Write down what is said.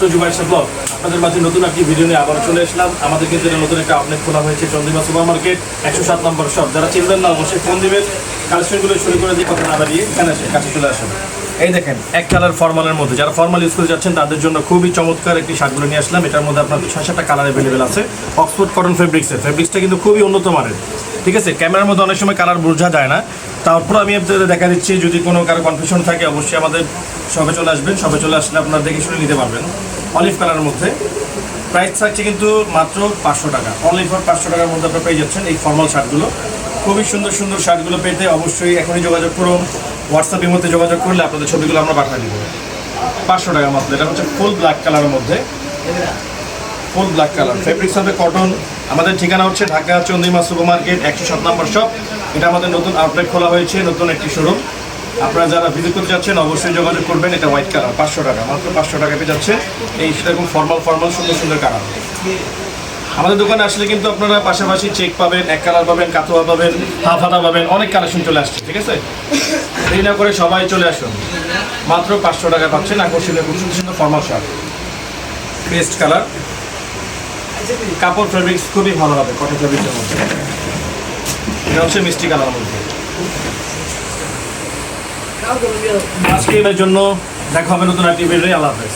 Two জুবাইশা blog আপনাদের মাঝে নতুন একটি ভিডিও নিয়ে আবার চলে আসলাম। আমাদের নতুন একটা আপডেট খোলা হয়েছে চন্দ্রিমা সুপার একশো সাত নম্বর শপ। যারা চিনবেন না, অবশ্যই ফোন দিবেন। কালেকশনগুলো শুরু করে দিয়ে কথা না দাঁড়িয়ে এখানে আসে কাছে চলে আসুন। এই দেখেন, এক কালার ফর্মালের মধ্যে। যারা ফর্মাল ইউজ করে যাচ্ছেন, তাদের জন্য খুবই চমৎকার একটি শার্টগুলো নিয়ে আসলাম। এটার মধ্যে আপনার ছয় সাতটা কালার অ্যাভেলেবেল আছে। অক্সফোর্ড কটন ফেব্রিক্সের ফেব্রিক্সটা কিন্তু খুবই উন্নত মানের। ঠিক আছে? ক্যামেরার মধ্যে অনেক সময় কালার বোঝা যায় না। তারপর আমি আপনাদের দেখা দিচ্ছি, যদি কোনো কারও কনফিউশন থাকে, অবশ্যই আমাদের সবে চলে আসবেন। সবে চলে আসলে আপনারা দেখে শুনে নিতে পারবেন। অলিভ কালারের মধ্যে। প্রাইস থাকছে কিন্তু মাত্র পাঁচশো টাকা। অনলি ফর পাঁচশো টাকার মধ্যে আপনারা পেয়ে যাচ্ছেন এই ফর্মাল শার্টগুলো খুবই সুন্দর সুন্দর শার্টগুলো পেতে অবশ্যই এখনই যোগাযোগ করুন। হোয়াটসঅ্যাপের মধ্যে যোগাযোগ করলে আপনাদের ছবিগুলো আমরা পাঠিয়ে দিব। পাঁচশো টাকা মাত্র। এটা হচ্ছে ফুল ব্ল্যাক কালারের মধ্যে। ফুল ব্ল্যাক কালার ফেব্রিক্স হবে কটন আমাদের ঠিকানা হচ্ছে ঢাকা চন্দ্রিমা সুপার মার্কেট একশো সাত নম্বর শপ এটা আমাদের নতুন আউটলেট খোলা হয়েছে, নতুন একটি শোরুম আপনারা যারা ভিজিট করতে যাচ্ছেন, অবশ্যই যোগাযোগ করবেন। এটা হোয়াইট কালার পাঁচশো টাকা। মাত্র পাঁচশো টাকা পেয়ে যাচ্ছে। এই সেরকম ফর্মাল ফর্মাল সুন্দর সুন্দর কালার আমাদের দোকানে আসলে কিন্তু আপনারা পাশাপাশি চেক পাবেন, এক কালার পাবেন, কাতোয়া পাবেন, হাফ হাতা পাবেন, অনেক কালেকশন চলে আসছে, ঠিক আছে? এই না করে সবাই চলে আসুন। মাত্র পাঁচশো টাকা পাচ্ছেন আকর্ষণীয় খুব সুন্দর সুন্দর ফর্মাল শার্ট পেস্ট কালার কাপড় ফেব্রিক্স খুবই ভালো হবে কটন ফেব্রিক্সের মধ্যে। এটা হচ্ছে মিষ্টি কালার মধ্যে। আজকে এর জন্য দেখা হবে নতুন একটি ভিডিও আল্লাহ হাফেজ